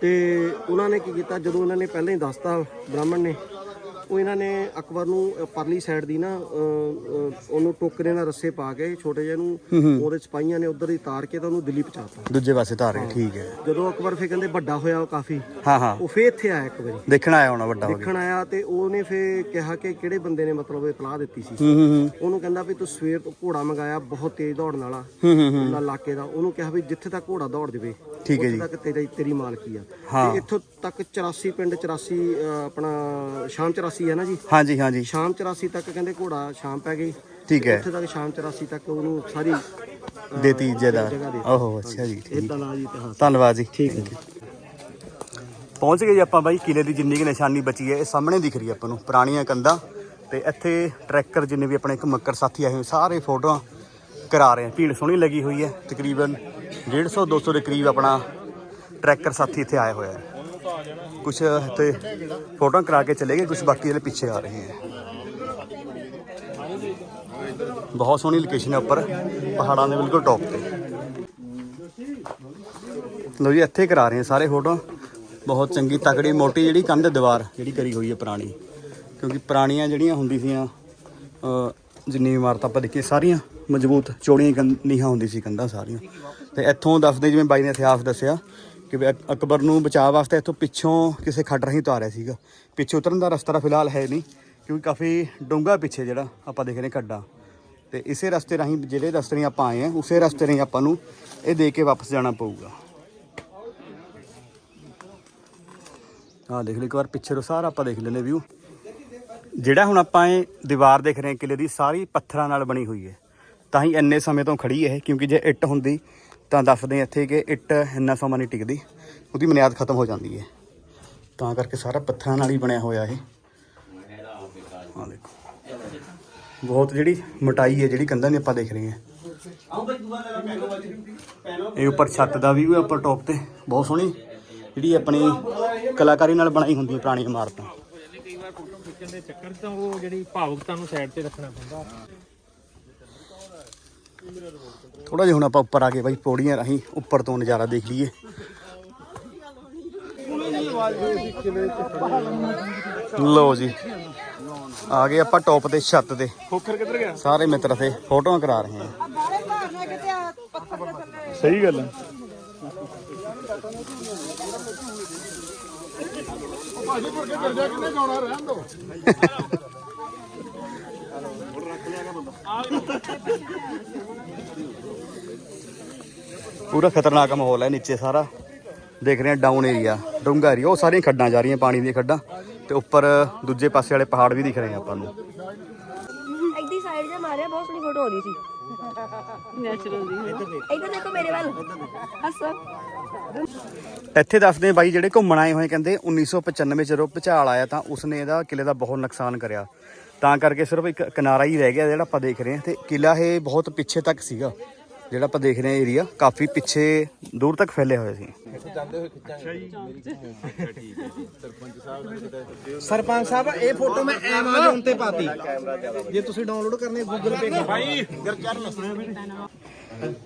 ਤੇ ਉਹਨਾਂ ਨੇ ਕੀ ਕੀਤਾ ਜਦੋਂ ਉਹਨਾਂ ਨੇ ਪਹਿਲਾਂ ਹੀ ਦੱਸਤਾ ਬ੍ਰਾਹਮਣ ਨੇ ਉਹ ਇਹਨਾਂ ਨੇ ਅਕਬਰ ਨੂੰ ਪਰਲੀ ਸਾਈਡ ਦੀ ਨਾ ਉਹਨੂੰ ਟੋਕਰੇ ਨਾਲ ਰੱਸੇ ਪਾ ਕੇ ਛੋਟੇ ਜਿਹੇ ਨੂੰ ਉਹਦੇ ਸਿਪਾਹੀਆਂ ਨੇ ਉਧਰ ਹੀ ਤਾਰ ਕੇ ਤਾਂ ਉਹਨੂੰ ਦਿੱਲੀ ਪਹੁੰਚਾਤਾ। ਦੂਜੇ ਪਾਸੇ ਧਾਰ ਗਏ ਠੀਕ ਹੈ। ਜਦੋਂ ਅਕਬਰ ਫੇ ਕਹਿੰਦੇ ਵੱਡਾ ਹੋਇਆ ਉਹ ਕਾਫੀ ਹਾਂ ਹਾਂ। ਉਹ ਫੇਰ ਇੱਥੇ ਆਇਆ ਇੱਕ ਵਾਰੀ। ਦੇਖਣ ਆਇਆ ਹੋਣਾ ਵੱਡਾ ਹੋ ਗਿਆ ਦੇਖਣ ਆਇਆ ਤੇ ਉਹਨੇ ਫੇ ਕਿਹਾ ਕਿ ਕਿਹੜੇ ਬੰਦੇ ਨੇ ਮਤਲਬ ਇਹ ਤਲਾਹ ਦਿੱਤੀ ਸੀ। ਉਹਨੂੰ ਕਹਿੰਦਾ ਵੀ ਤੂੰ ਸਵੇਰ ਤੋਂ ਘੋੜਾ ਮੰਗਾਇਆ ਬਹੁਤ ਤੇਜ਼ ਦੌੜਨ ਵਾਲਾ। ਉਹਨਾਂ ਇਲਾਕੇ ਦਾ। ਉਹਨੂੰ ਕਿਹਾ ਵੀ ਜਿੱਥੇ ਤੱਕ ਘੋੜਾ ਦੌੜ ਜਾਵੇ ਠੀਕ ਹੈ ਜੀ। ਤੱਕ ਤੇਰੀ ਤੇਰੀ ਮਾਲਕੀ ਆ। ਤੇ ਇੱਥੋਂ ਤੱਕ 84 ਪਿੰਡ 84 ਅ, ਆਪਣਾ ਸ਼ਾਮ 84 ਹੈ ਨਾ ਜੀ? ਹਾਂਜੀ ਹਾਂਜੀ। ਸ਼ਾਮ 84 ਤੱਕ ਕਹਿੰਦੇ ਘੋੜਾ ਸ਼ਾਮ ਪੈ ਗਈ। ਠੀਕ ਹੈ। ਉੱਥੇ ਤੱਕ ਸ਼ਾਮ 84 ਤੱਕ ਉਹਨੂੰ ਸਾਰੀ ਦੇਤੀ ਇੱਜ਼ਤਦਾਰ ਓਹੋ ਅੱਛਾ ਜੀ ਠੀਕ। ਇਦਾਂ ਦਾ ਜੀ ਇਤਿਹਾਸ। ਧੰਨਵਾਦ ਜੀ। ਠੀਕ ਹੈ ਪਹੁੰਚ ਗਏ ਜੀ ਆਪਾਂ ਬਾਈ ਕਿਲੇ ਦੀ ਜਿੰਨੀ ਕਿ ਨਿਸ਼ਾਨੀ ਬਚੀ ਹੈ ਇਹ ਸਾਹਮਣੇ ਦਿਖ ਰਹੀ ਹੈ ਆਪਾਂ ਨੂੰ ਪੁਰਾਣੀਆਂ ਕੰਧਾਂ। ਤੇ ਇੱਥੇ ਟਰੈਕਰ ਜਿੰਨੇ ਵੀ ਆਪਣੇ ਇੱਕ ਮੱਕਰ ਸਾਥੀ ਆਏ ਹੋਏ ਸਾਰੇ ਫੋਟੋਆਂ ਕਰਾ ਰਹੇ ਆ ਭੀੜ ਸੋਹਣੀ ਲੱਗੀ ਹੋਈ ਹੈ ਤਕਰੀਬਨ 150 200 ਦੇ ਕਰੀਬ ਆਪਣਾ ਟਰੈਕਰ ਸਾਥੀ ਇੱਥੇ ਆਏ ਹੋਏ ਆ ਕੁਝ ਇੱਥੇ ਫੋਟੋਆਂ ਕਰਾ ਕੇ ਚਲੇ ਗਏ ਕੁਝ ਬਾਕੀ ਜਿਹੜੇ ਪਿੱਛੇ ਆ ਰਹੇ ਹੈ। ਬਹੁਤ ਸੋਹਣੀ ਲੋਕੇਸ਼ਨ ਹੈ ਉੱਪਰ, ਪਹਾੜਾਂ ਦੇ ਬਿਲਕੁਲ ਟੌਪ ਤੇ। ਲਓ ਜੀ, ਇੱਥੇ ਕਰਾ ਰਹੇ ਸਾਰੇ ਫੋਟੋ। ਬਹੁਤ ਚੰਗੀ ਤਕੜੀ ਮੋਟੀ ਜਿਹੜੀ ਕੰਧ ਦੀਵਾਰ ਜਿਹੜੀ ਕਰੀ ਹੋਈ ਹੈ ਪੁਰਾਣੀ। ਕਿਉਂਕਿ ਪੁਰਾਣੀਆਂ ਜਿਹੜੀਆਂ ਹੁੰਦੀ ਸੀਆਂ ਜਿੰਨੀ ਵੀ ਇਮਾਰਤਾਂ ਆਪਾਂ ਦੇਖੀਏ ਸਾਰੀਆਂ ਮਜ਼ਬੂਤ ਚੌੜੀਆਂ ਨੀਹਾਂ ਹੁੰਦੀ ਸੀ ਕੰਧਾਂ ਸਾਰੀਆਂ। ਤੇ ਇੱਥੋਂ ਦੱਸਦੇ ਜਿਵੇਂ ਬਾਈ ਨੇ ਇਤਿਹਾਸ ਦੱਸਿਆ ਕਿ ਅਕ- ਅਕਬਰ ਨੂੰ ਬਚਾਅ ਵਾਸਤੇ ਇੱਥੋਂ ਪਿੱਛੋਂ ਕਿਸੇ ਖੱਡ ਰਾਹੀਂ ਉਤਾਰਿਆ ਸੀਗਾ। ਪਿੱਛੇ ਉਤਰਨ ਦਾ ਰਸਤਾ ਤਾਂ ਫਿਲਹਾਲ ਹੈ ਨਹੀਂ, ਕਿਉਂਕਿ ਕਾਫੀ ਡੂੰਘਾ ਪਿੱਛੇ ਜਿਹੜਾ ਆਪਾਂ ਦੇਖ ਰਹੇ ਖੱਡਾ। ਤੇ ਇਸੇ ਰਸਤੇ ਰਾਹੀਂ ਜਿਹੜੇ ਰਸਤੇ ਰਾਹੀਂ ਆਪਾਂ ਆਏ ਆ ਉਸੇ ਰਸਤੇ ਰਾਹੀਂ ਆਪਾਂ ਨੂੰ ਇਹ ਦੇ ਕੇ ਵਾਪਸ ਜਾਣਾ ਪਊਗਾ। ਆਹ ਦੇਖ ਲਓ ਇੱਕ ਵਾਰ ਪਿੱਛੇ ਤੋਂ ਸਾਰਾ ਆਪਾਂ ਦੇਖ ਲੈਂਦੇ ਵਿਊ ਜਿਹੜਾ ਹੁਣ ਆਪਾਂ ਇਹ ਦੀਵਾਰ ਦੇਖ ਰਹੇ ਹਾਂ ਕਿਲੇ ਦੀ, ਸਾਰੀ ਪੱਥਰਾਂ ਨਾਲ ਬਣੀ ਹੋਈ ਹੈ। ਤਾਂ ਹੀ ਇੰਨੇ ਸਮੇਂ ਤੋਂ ਖੜੀ ਹੈ ਕਿਉਂਕਿ ਜੇ ਇੱਟ ਹੁੰਦੀ ਤਾਂ ਦੱਸਦੇ ਹਾਂ ਇੱਥੇ ਕਿ ਇੱਟ ਇੰਨਾ ਸਮਾਂ ਨਹੀਂ ਟਿਕਦੀ, ਉਹਦੀ ਬੁਨਿਆਦ ਖਤਮ ਹੋ ਜਾਂਦੀ ਹੈ। ਤਾਂ ਕਰਕੇ ਸਾਰਾ ਪੱਥਰਾਂ ਨਾਲ ਹੀ ਬਣਿਆ ਹੋਇਆ ਇਹ। ਆਹ ਦੇਖੋ। ਬਹੁਤ ਜਿਹੜੀ ਮਟਾਈ ਹੈ, ਜਿਹੜੀ ਕੰਧਾਂ ਦੀ ਆਪਾਂ ਦੇਖ ਰਹੇ ਹਾਂ। ਇਹ ਉੱਪਰ ਛੱਤ ਦਾ ਵੀ ਉੱਪਰ ਟੌਪ ਤੇ ਬਹੁਤ ਸੋਹਣੀ ਜਿਹੜੀ ਆਪਣੀ ਕਲਾਕਾਰੀ ਨਾਲ ਬਣਾਈ ਹੁੰਦੀ ਹੈ ਪੁਰਾਣੀ ਇਮਾਰਤਾਂ। ਕਈ ਵਾਰ ਫੋਟੋ ਖਿੱਚਣ ਦੇ ਚੱਕਰ ਤਾਂ ਉਹ ਜਿਹੜੀ ਭਾਵੁਕਤਾ ਨੂੰ ਸਾਈਡ ਤੇ ਰੱਖਣਾ ਪੈਂਦਾ। ਥੋੜਾ ਜਿਹਾ ਹੁਣ ਆਪਾਂ ਉੱਪਰ ਆ ਕੇ ਬਾਈ ਪੌੜੀਆਂ ਰਾਹੀਂ ਉੱਪਰ ਤੋਂ ਨਜ਼ਾਰਾ ਦੇਖ ਲਈਏ। ਲੋ ਜੀ ਆ ਗਏ ਆਪਾਂ ਟੌਪ ਤੇ ਛੱਤ ਤੇ। ਖੋਖਰ ਕਿੱਧਰ ਗਿਆ? ਸਾਰੇ ਮਿੱਤਰ ਤੇ ਫੋਟੋਆਂ ਕਰਾ ਰਹੇ ਹਾਂ। ਬਾਰੇ ਭਾਰਨਾ ਕਿਤੇ ਆ ਪੱਥਰ ਦੇ ਥੱਲੇ ਸਹੀ ਗੱਲ ਹੈ ਪੂਰਾ ਖਤਰਨਾਕ ਮਾਹੌਲ ਹੈ ਨੀਚੇ ਸਾਰਾ। ਦੇਖ ਰਹੇ ਹਾਂ ਡਾਊਨ ਏਰੀਆ ਡੂੰਘਾ ਏਰੀਆ ਉਹ ਸਾਰੀਆਂ ਖੱਡਾਂ ਜਾ ਰਹੀਆਂ ਪਾਣੀ ਦੀਆਂ ਖੱਡਾਂ ਤੇ ਉੱਪਰ ਦੂਜੇ ਪਾਸੇ ਵਾਲੇ ਪਹਾੜ ਵੀ ਦਿਖ ਰਹੇ ਆ ਆਪਾਂ ਨੂੰ। ਇੱਦੀ ਸਾਈਡ ਜੇ ਮਾਰਿਆ ਬਹੁਤ ਸੋਹਣੀ ਫੋਟੋ ਆਉਂਦੀ ਸੀ। ਨੈਚੁਰਲ ਦੀ ਇੱਧਰ ਦੇਖੋ। ਮੇਰੇ ਵੱਲ। ਹੱਸੋ। ਇੱਥੇ ਦੱਸਦੇ ਆ ਬਾਈ ਜਿਹੜੇ ਘੁੰਮਣ ਆਏ ਹੋਏ ਕਹਿੰਦੇ 1995 ਚ ਜਦੋਂ ਭੁਚਾਲ ਆਇਆ ਤਾਂ ਉਸਨੇ ਇਹਦਾ ਕਿਲੇ ਦਾ ਬਹੁਤ ਨੁਕਸਾਨ ਕਰਿਆ। ਤਾਂ ਕਰਕੇ ਸਿਰਫ ਇੱਕ ਕਿਨਾਰਾ ਹੀ ਰਹਿ ਗਿਆ ਜਿਹੜਾ ਆਪਾਂ ਦੇਖ ਰਹੇ ਹਾਂ ਤੇ ਕਿਲਾ ਇਹ ਬਹੁਤ ਪਿੱਛੇ ਤੱਕ ਸੀਗਾ ਜਿਹੜਾ ਆਪਾਂ ਦੇਖ ਰਹੇ ਹਾਂ ਏਰੀਆ ਕਾਫੀ ਪਿੱਛੇ ਦੂਰ ਤੱਕ ਫੈਲਿਆ ਹੋਇਆ ਸੀ। ਸਰਪੰਚ ਸਾਹਿਬ ਇਹ ਫੋਟੋ ਮੈਂ Amazon ਤੇ ਪਾਤੀ। ਜੇ ਤੁਸੀਂ ਡਾਊਨਲੋਡ ਕਰਨੀ Google Pay ਭਾਈ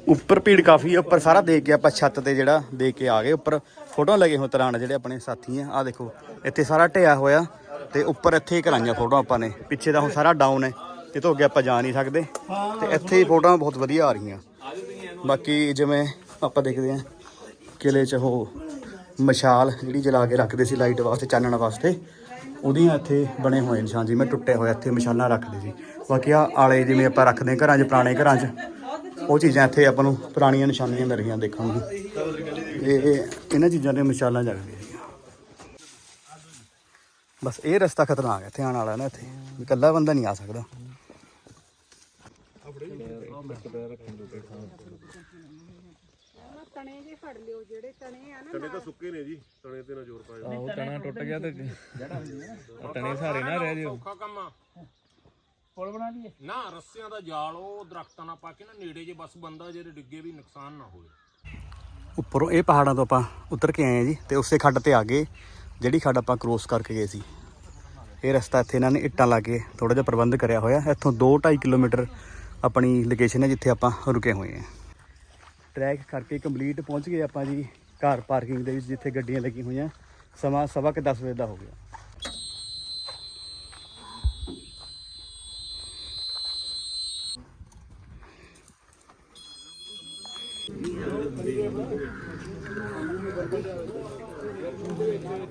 ਉੱਪਰ ਭੀੜ ਕਾਫੀ ਹੈ ਉੱਪਰ ਸਾਰਾ ਦੇਖ ਕੇ ਆਪਾਂ ਛੱਤ ਤੇ ਜਿਹੜਾ ਦੇਖ ਕੇ ਆ ਗਏ ਉੱਪਰ ਫੋਟੋਆਂ ਲੱਗੇ ਹੋਏ ਤਰਾਣ ਜਿਹੜੇ ਆਪਣੇ ਸਾਥੀ ਆ। ਆ ਦੇਖੋ ਇੱਥੇ ਸਾਰਾ ਢਿਆ ਹੋਇਆ। ਤੇ ਉੱਪਰ ਇੱਥੇ ਹੀ ਕਰਾਈਆਂ ਫੋਟੋਆਂ ਆਪਾਂ ਨੇ। ਪਿੱਛੇ ਦਾ ਹੁਣ ਸਾਰਾ ਡਾਊਨ ਹੈ। ਇਹ ਤੋਂ ਅੱਗੇ ਆਪਾਂ ਜਾ ਨਹੀਂ ਸਕਦੇ। ਤੇ ਇੱਥੇ ਹੀ ਫੋਟੋਆਂ ਬਹੁਤ ਵਧੀਆ ਆ ਰਹੀਆਂ। ਬਾਕੀ ਜਿਵੇਂ ਆਪਾਂ ਦੇਖਦੇ ਹਾਂ, ਕਿਲੇ 'ਚ ਉਹ ਮਸ਼ਾਲ ਜਿਹੜੀ ਜਲਾ ਕੇ ਰੱਖਦੇ ਸੀ ਲਾਈਟ ਵਾਸਤੇ, ਚਾਨਣ ਵਾਸਤੇ, ਉਹਦੀਆਂ ਇੱਥੇ ਬਣੇ ਹੋਏ ਨਿਸ਼ਾਨ ਜਿਵੇਂ ਟੁੱਟੇ ਹੋਏ ਇੱਥੇ ਮਸ਼ਾਲਾਂ ਰੱਖਦੇ ਸੀ। ਬਾਕੀ ਆ ਆਲੇ ਜਿਵੇਂ ਆਪਾਂ ਰੱਖਦੇ ਹਾਂ ਘਰਾਂ 'ਚ, ਪੁਰਾਣੇ ਘਰਾਂ 'ਚ, ਉਹ ਚੀਜ਼ਾਂ ਇੱਥੇ ਆਪਾਂ ਨੂੰ ਪੁਰਾਣੀਆਂ ਨਿਸ਼ਾਨੀਆਂ ਮਿਲ ਰਹੀਆਂ ਦੇਖਣ ਨੂੰ। ਇਹ ਇਹਨਾਂ ਚੀਜ਼ਾਂ ਦੇ ਮਸ਼ਾਲਾਂ ਜਗਦੀਆਂ ਬਸ ਇਹ ਰਸਤਾ ਖਤਰਨਾਕ ਹੈ ਇੱਥੇ ਆਉਣ ਵਾਲਾ ਨਾ ਇੱਥੇ। ਇਕੱਲਾ ਬੰਦਾ ਨਹੀਂ ਆ ਸਕਦਾ। ਆਹੋ ਤਣਾ ਟੁੱਟ ਗਿਆ ਤੇ ਟਣੇ ਸਾਰੇ ਨਾ ਰਹਿ ਜਿਓ। ਔਖਾ ਕੰਮ ਆ। ਪੁਲ ਬਣਾ ਲਈਏ? ਨਾ ਰੱਸਿਆਂ ਦਾ ਜਾਲ ਉਹ ਦਰਖਤਾਂ ਨਾਲ ਪਾ ਕੇ ਨਾ ਨੇੜੇ ਜੇ ਬਸ ਬੰਦਾ ਜਿਹੜੇ ਡਿੱਗੇ ਵੀ ਨੁਕਸਾਨ ਨਾ ਹੋਵੇ ਉੱਪਰੋਂ ਇਹ ਪਹਾੜਾਂ ਤੋਂ ਆਪਾਂ ਉਤਰ ਕੇ ਆਏ ਆ ਜੀ ਤੇ ਉਸੇ ਖੱਡ ਤੇ ਆ ਗਏ। ਜਿਹੜੀ ਖੱਡ ਆਪਾਂ ਕ੍ਰੋਸ ਕਰਕੇ ਗਏ ਸੀ, ਇਹ ਰਸਤਾ ਇੱਥੇ ਇਹਨਾਂ ਨੇ ਇੱਟਾਂ ਲਾ ਕੇ ਥੋੜਾ ਜਿਹਾ ਪ੍ਰਬੰਧ ਕਰਿਆ ਹੋਇਆ। ਇੱਥੋਂ 2.5 ਕਿਲੋਮੀਟਰ ਆਪਣੀ ਲੋਕੇਸ਼ਨ ਹੈ ਜਿੱਥੇ ਆਪਾਂ ਰੁਕੇ ਹੋਏ ਹਾਂ। ਟਰੈਕ ਕਰਕੇ ਕੰਪਲੀਟ ਪਹੁੰਚ ਗਏ ਆਪਾਂ ਜੀ, ਘਰ ਪਾਰਕਿੰਗ ਦੇ ਵਿੱਚ ਜਿੱਥੇ ਗੱਡੀਆਂ ਲੱਗੀਆਂ ਹੋਈਆਂ। ਸਮਾਂ ਸਵਾ ਕੇ 10 ਵਜੇ ਦਾ ਹੋ ਗਿਆ।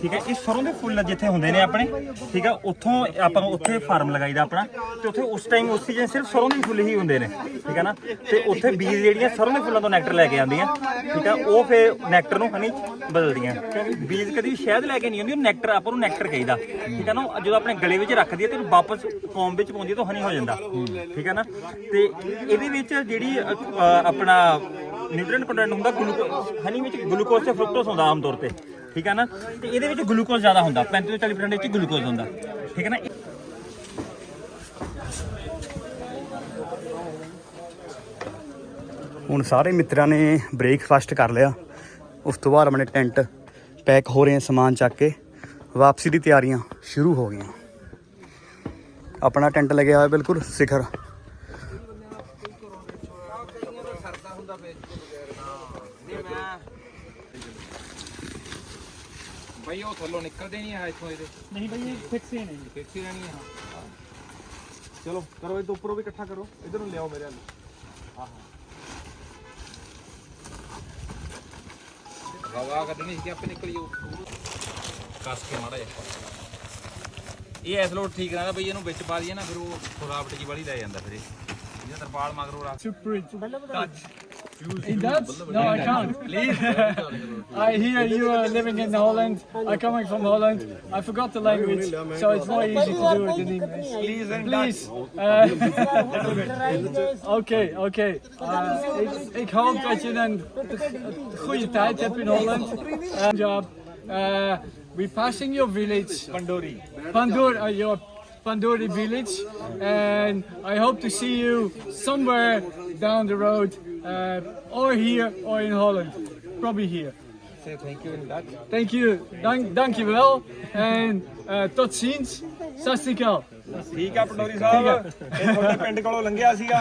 ਠੀਕ ਹੈ ਇਹ ਸਰੋਂ ਦੇ ਫੁੱਲ ਜਿੱਥੇ ਹੁੰਦੇ ਨੇ ਆਪਣੇ, ਠੀਕ ਹੈ, ਉੱਥੋਂ ਆਪਾਂ ਨੂੰ ਉੱਥੇ ਫਾਰਮ ਲਗਾਈਦਾ ਆਪਣਾ, ਤੇ ਉੱਥੇ ਉਸ ਟਾਈਮ ਉਸ ਸੀਜ਼ਨ ਸਿਰਫ ਸਰੋਂ ਦੇ ਫੁੱਲ ਹੀ ਹੁੰਦੇ ਨੇ, ਠੀਕ ਹੈ ਨਾ? ਤੇ ਉੱਥੇ ਬੀਜ ਜਿਹੜੀਆਂ ਸਰੋਂ ਦੇ ਫੁੱਲਾਂ ਤੋਂ ਨੈਕਟਰ ਲੈ ਕੇ ਆਉਂਦੀਆਂ, ਠੀਕ ਹੈ, ਉਹ ਫਿਰ ਨੈਕਟਰ ਨੂੰ ਹਨੀ ਬਦਲਦੀਆਂ। ਕਿਉਂਕਿ ਬੀਜ ਕਦੀ ਸ਼ਹਿਦ ਲੈ ਕੇ ਨਹੀਂ ਆਉਂਦੀ, ਉਹ ਨੈਕਟਰ ਆਪਾਂ ਨੂੰ ਨੈਕਟਰ ਕਹੀਦਾ, ਠੀਕ ਹੈ ਨਾ? ਜਦੋਂ ਆਪਣੇ ਗਲੇ ਵਿੱਚ ਰੱਖਦੀ ਹੈ ਤੇ ਉਹਨੂੰ ਵਾਪਸ ਕੌਮ ਵਿੱਚ ਪਾਉਂਦੀ ਹੈ ਤਾਂ ਹਨੀ ਹੋ ਜਾਂਦਾ, ਠੀਕ ਹੈ ਨਾ? ਤੇ ਇਹਦੇ ਵਿੱਚ ਜਿਹੜੀ ਆਪਣਾ ਨਿਊਟ੍ਰੀਐਂਟ ਕੰਟੈਂਟ ਹੁੰਦਾ, ਗਲੂਕੋ, ਹਨੀ ਵਿੱਚ ਗਲੂਕੋਜ਼ ਤੇ ਫਰੂਕਟੋਜ਼ ਹੁੰਦਾ ਆਮ ਤੌਰ ਤੇ। ਠੀਕ ਹੈ ਨਾ? ਤੇ ਇਹਦੇ ਵਿੱਚ ਗਲੂਕੋਜ਼ ਜ਼ਿਆਦਾ ਹੁੰਦਾ। 35 ਤੋਂ 40% ਵਿੱਚ ਗਲੂਕੋਜ਼ ਹੁੰਦਾ। ਠੀਕ ਹੈ ਨਾ? ਹੁਣ ਸਾਰੇ ਮਿੱਤਰਾਂ ਨੇ ਬ੍ਰੇਕਫਾਸਟ ਕਰ ਲਿਆ। ਉਸ ਤੋਂ ਬਾਅਦ ਆਪਣੇ ਟੈਂਟ ਪੈਕ ਹੋ ਰਹੇ ਸਮਾਨ ਚੱਕ ਕੇ। ਵਾਪਸੀ ਦੀ ਤਿਆਰੀਆਂ ਸ਼ੁਰੂ ਹੋ ਗਈਆਂ। ਆਪਣਾ ਟੈਂਟ ਲੱਗਿਆ ਹੋਇਆ ਬਿਲਕੁਲ ਸਿਖਰ। ਬਈ ਉਹ ਥੱਲੋਂ ਨਿਕਲਦੇ ਨਹੀਂ ਆ ਇੱਥੋਂ ਇਹਦੇ। ਨਹੀਂ ਬਈ ਇਹ ਫਿਕਸ ਹੀ ਨਹੀਂ ਫਿਕਸ ਹੀ ਰਹਿਣੀ ਆ। ਚਲੋ ਕਰੋ ਇਹ ਤੋਂ ਉੱਪਰੋਂ ਵੀ ਇਕੱਠਾ ਕਰੋ ਇਧਰ ਨੂੰ ਲਿਆਓ ਮੇਰੇ ਵੱਲ। ਹਵਾ ਕੱਢਣੀ ਸੀ ਕਿ ਆਪੇ ਨਿਕਲ ਜਾਊ ਕੱਸ ਕੇ ਮਾੜਾ ਜਿਹਾ। ਇਹ ਐਸ ਲੋਟ ਠੀਕ ਰਹਿੰਦਾ ਬਈ ਇਹਨੂੰ ਵਿੱਚ ਪਾ ਦਈਏ ਨਾ ਫਿਰ ਉਹ ਖੁਰਾਪਟ ਜੀ ਵਾਲੀ ਲੈ ਜਾਂਦਾ ਫਿਰ ਇਹ। ਇਹਦਾ ਤਰਪਾਲ ਮਗਰੋਂ ਰੱਖ Super Dutch. In Dutch? No, I can't. Please. I hear you are living in Holland. I'm coming from Holland. I forgot the language, so it's more easy to do it in English. Please, please. Uh, okay, oké. Uh, ik, ik hoop dat je een goede tijd hebt in Holland. Uh, job. Uh, we're passing your village. Pandori. Pandori, uh, your Pandori village, and I hope to see you somewhere down the road, uh, or here or in Holland. Probably here. Say thank you in Dutch. Thank you. Dank, dankjewel. En uh, tot ziens. Sastikal. ਠੀਕ ਆ ਪਟੋਰੀ ਸਾਹਿਬ ਇਹ ਤੁਹਾਡੇ ਪਿੰਡ ਕੋਲੋਂ ਲੰਘਿਆ ਸੀਗਾ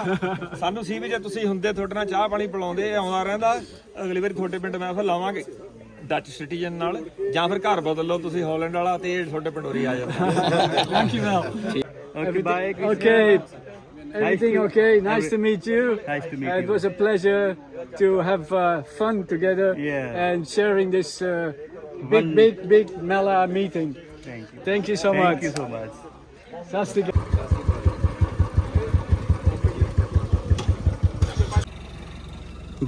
ਸਾਨੂੰ ਸੀ ਵੀ ਜੇ ਤੁਸੀਂ ਹੁੰਦੇ ਤੁਹਾਡੇ ਨਾਲ ਚਾਹ ਪਾਣੀ ਪਿਲਾਉਂਦੇ ਆਉਂਦਾ ਰਹਿੰਦਾ ਅਗਲੀ ਵਾਰੀ ਤੁਹਾਡੇ ਪਿੰਡ ਮੈਂ ਫਿਰ ਲਾਵਾਂਗੇ ਡੱਚ ਸਿਟੀਜ਼ਨ ਨਾਲ ਜਾਂ ਫਿਰ ਘਰ ਬਦਲ ਲਓ ਤੁਸੀਂ ਹਾਲੈਂਡ ਵਾਲਾ ਤੇ ਤੁਹਾਡੇ ਪਟੋਰੀ ਆ ਜਾਂਦਾ Dankjewel. Okay bye Okay. Everything okay? Nice to meet you. Nice to meet Uh, you. It was a pleasure to have uh, fun together Yeah. and sharing this uh, big, big, big Mela meeting. Thank you. Thank you so much. Thank you so much. Sastikal.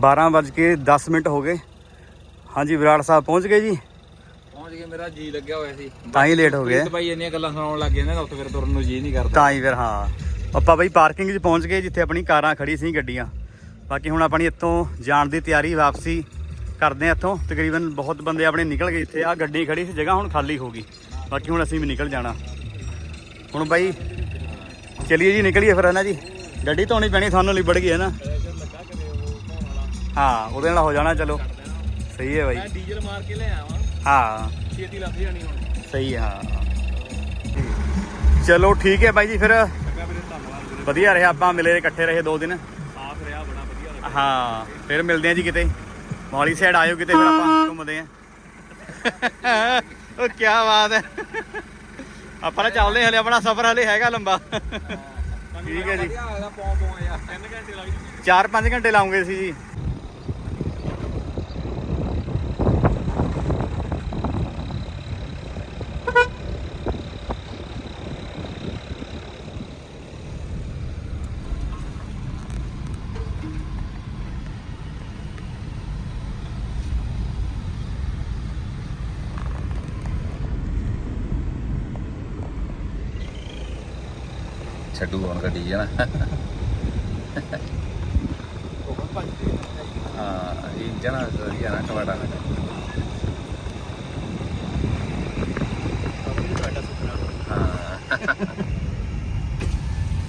ਬਾਰਾਂ ਵੱਜ ਕੇ 10 ਮਿੰਟ ਹੋ ਗਏ ਹਾਂਜੀ ਵਿਰਾਟ ਸਾਹਿਬ ਪਹੁੰਚ ਗਏ ਜੀ ਪਹੁੰਚ ਕੇ ਮੇਰਾ ਜੀ ਲੱਗਿਆ ਹੋਇਆ ਸੀ ਤਾਂ ਹੀ ਲੇਟ ਹੋ ਗਏ ਬਾਈ ਇੰਨੀਆਂ ਗੱਲਾਂ ਸੁਣਾਉਣ ਲੱਗ ਜਾਂਦੇ ਨਾ ਉੱਥੇ ਫਿਰ ਤੁਰਨ ਨੂੰ ਜੀ ਨਹੀਂ ਕਰਦਾ ਤਾਂ ਹੀ ਫਿਰ ਹਾਂ ਆਪਾਂ ਬਈ ਪਾਰਕਿੰਗ 'ਚ ਪਹੁੰਚ ਗਏ ਜਿੱਥੇ ਆਪਣੀ ਕਾਰਾਂ ਖੜੀ ਸੀ ਗੱਡੀਆਂ। ਬਾਕੀ ਹੁਣ ਆਪਣੀ ਇੱਥੋਂ ਜਾਣ ਦੀ ਤਿਆਰੀ ਵਾਪਸੀ ਕਰਦੇ ਆ ਇੱਥੋਂ। ਤਕਰੀਬਨ ਬਹੁਤ ਬੰਦੇ ਆਪਣੇ ਨਿਕਲ ਗਏ ਇੱਥੇ। ਆ ਗੱਡੀ ਖੜੀ ਸੀ ਜਗ੍ਹਾ ਹੁਣ ਖਾਲੀ ਹੋ ਗਈ। ਬਾਕੀ ਹੁਣ ਅਸੀਂ ਵੀ ਨਿਕਲ ਜਾਣਾ। ਹੁਣ ਬਾਈ ਚਲਿਏ ਜੀ ਨਿਕਲੀਏ ਫਿਰ ਹੈ ਨਾ ਜੀ। ਗੱਡੀ ਧੋਣੀ ਪੈਣੀ ਤੁਹਾਨੂੰ ਲਿਬੜ ਗਈ ਹੈ ਨਾ। ਹਾਂ ਉਹਦੇ ਨਾਲ ਹੋ ਜਾਣਾ ਚਲੋ। ਸਹੀ ਹੈ ਬਾਈ। ਡੀਜ਼ਲ ਮਾਰ ਕੇ ਲੈ ਆਵਾਂ। ਹਾਂ। ਛੇਤੀ ਲੱਗ ਜਾਣੀ ਹੁਣ। ਸਹੀ ਹੈ ਹਾਂ। ਚਲੋ ਠੀਕ ਹੈ ਬਾਈ ਜੀ ਫਿਰ ਵਧੀਆ ਰਿਹਾ ਆਪਾਂ ਮਿਲੇ ਇਕੱਠੇ ਰਹੇ ਦੋ ਦਿਨ। ਆਖ ਰਿਹਾ ਬੜਾ ਵਧੀਆ ਹਾਂ ਫਿਰ ਮਿਲਦੇ ਆ ਜੀ ਕਿਤੇ। ਮੌਲੀ ਸਾਈਡ ਆਇਓ ਕਿਤੇ ਫਿਰ ਆਪਾਂ ਘੁੰਮਦੇ ਆ ਉਹ ਕੀ ਬਾਤ ਹੈ। ਆਪਾਂ ਤਾਂ ਚੱਲਦੇ ਹਲੇ ਆਪਣਾ ਸਫ਼ਰ ਹਲੇ ਹੈਗਾ ਲੰਬਾ। ਠੀਕ ਹੈ ਜੀ। ਪੌਂ ਪੌਂ ਯਾਰ 3 ਘੰਟੇ ਲੱਗ 4-5 ਘੰਟੇ ਲਾਉਂਗੇ ਸੀ ਜੀ ਛੱਡੂ ਹੁਣ ਗੱਡੀ ਹੈ ਨਾ ਹਾਂ ਇਹ ਜਨਾ ਵਧੀਆ ਨਾ ਕਵਾੜਾ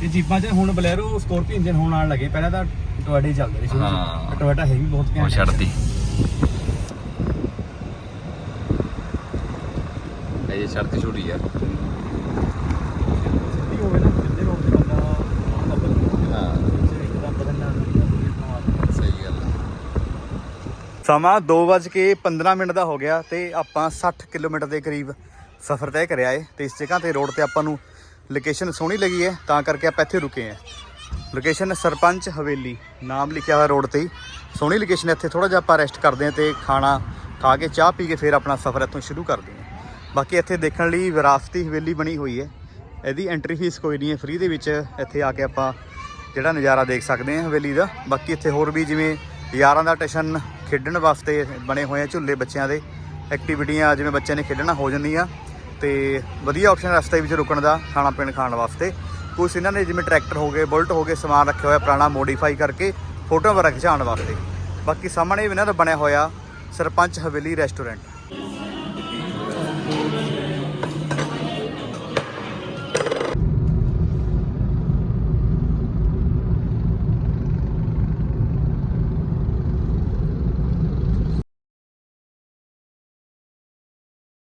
ਇਹ ਜੀਪਾਂ 'ਚ ਹੁਣ ਬਲੈਰੋ ਸਕੋਰਪੀਓ ਇੰਜਨ ਹੋਣ ਆਣ ਲੱਗੇ ਪਹਿਲਾਂ ਤਾਂ ਟੋਇਟਾ ਹੀ ਚੱਲਦੇ ਸੀ ਹਾਂ। ਟੋਇਟਾ ਹੈ ਵੀ ਬਹੁਤ ਉਹ ਘੈਂਟ ਹੈ। ਛੱਡਤੀ ਇਹ ਛੱਡਤੀ ਛੋੜੀ ਯਾਰ ਸਿੱਧੀ ਹੋਵੇ ਨਾ ਸਿੱਧੇ ਰੋਡ ਤੇ ਬੰਦਾ ਹਾਂ ਇੱਕਦਮ ਬਦਲਣਾ ਸਹੀ ਗੱਲ ਹੈ। ਸਮਾਂ 2:15 ਮਿੰਟ ਦਾ ਹੋ ਗਿਆ ਤੇ ਆਪਾਂ 60 ਕਿਲੋਮੀਟਰ ਦੇ ਕਰੀਬ ਸਫ਼ਰ ਤੈਅ ਕਰਿਆ ਏ ਤੇ ਇਸ ਜਗ੍ਹਾ ਤੇ ਰੋਡ ਤੇ ਆਪਾਂ ਨੂੰ ਲੋਕੇਸ਼ਨ ਸੋਹਣੀ ਲੱਗੀ ਹੈ ਤਾਂ ਕਰਕੇ ਆਪਾਂ ਇੱਥੇ ਰੁਕੇ ਹਾਂ ਲੋਕੇਸ਼ਨ ਸਰਪੰਚ ਹਵੇਲੀ, ਨਾਮ ਲਿਖਿਆ ਹੋਇਆ ਰੋਡ ਤੇ ਹੀ। ਸੋਹਣੀ ਲੋਕੇਸ਼ਨ ਇੱਥੇ ਥੋੜਾ ਜਿਹਾ ਆਪਾਂ ਰੈਸਟ ਕਰਦੇ ਹਾਂ ਤੇ ਖਾਣਾ ਖਾ ਕੇ ਚਾਹ ਪੀ ਕੇ ਫਿਰ ਆਪਣਾ ਸਫ਼ਰ ਇੱਥੋਂ ਸ਼ੁਰੂ ਕਰਦੇ ਹਾਂ ਬਾਕੀ ਇੱਥੇ ਦੇਖਣ ਲਈ ਵਿਰਾਸਤੀ ਹਵੇਲੀ ਬਣੀ ਹੋਈ ਹੈ ਇਹਦੀ ਐਂਟਰੀ ਫੀਸ ਕੋਈ ਨਹੀਂ ਹੈ ਫ੍ਰੀ ਦੇ ਵਿੱਚ ਇੱਥੇ ਆ ਕੇ ਆਪਾਂ ਜਿਹੜਾ ਨਜ਼ਾਰਾ ਦੇਖ ਸਕਦੇ ਹਾਂ ਹਵੇਲੀ ਦਾ। ਬਾਕੀ ਇੱਥੇ ਹੋਰ ਵੀ ਜਿਵੇਂ ਯਾਰਾਂ ਦਾ ਟਸ਼ਨ ਖੇਡਣ ਵਾਸਤੇ ਬਣੇ ਹੋਏ ਆ ਝੁੱਲੇ ਬੱਚਿਆਂ ਦੇ। ਐਕਟੀਵਿਟੀਆਂ ਜਿਵੇਂ ਬੱਚਿਆਂ ਨੇ ਖੇਡਣਾ ਹੋ ਜਾਂਦੀਆਂ ਤੇ ਵਧੀਆ ਆਪਸ਼ਨ ਰਸਤੇ ਵਿੱਚ ਰੁਕਣ ਦਾ, ਖਾਣਾ ਪੀਣ ਖਾਣ ਵਾਸਤੇ। ਕੁਛ ਇਹਨਾਂ ਨੇ ਜਿਵੇਂ ਟਰੈਕਟਰ ਹੋ ਗਏ, ਬੁਲਟ ਹੋ ਗਏ, ਸਮਾਨ ਰੱਖਿਆ ਹੋਇਆ ਪੁਰਾਣਾ ਮੋਡੀਫਾਈ ਕਰਕੇ ਫੋਟੋਆਂ ਵਗੈਰਾ ਖਿਚਾਉਣ ਵਾਸਤੇ। ਬਾਕੀ ਸਾਹਮਣੇ ਵੀ ਇਹਨਾਂ ਦਾ ਬਣਿਆ ਹੋਇਆ ਸਰਪੰਚ ਹਵੇਲੀ ਰੈਸਟੋਰੈਂਟ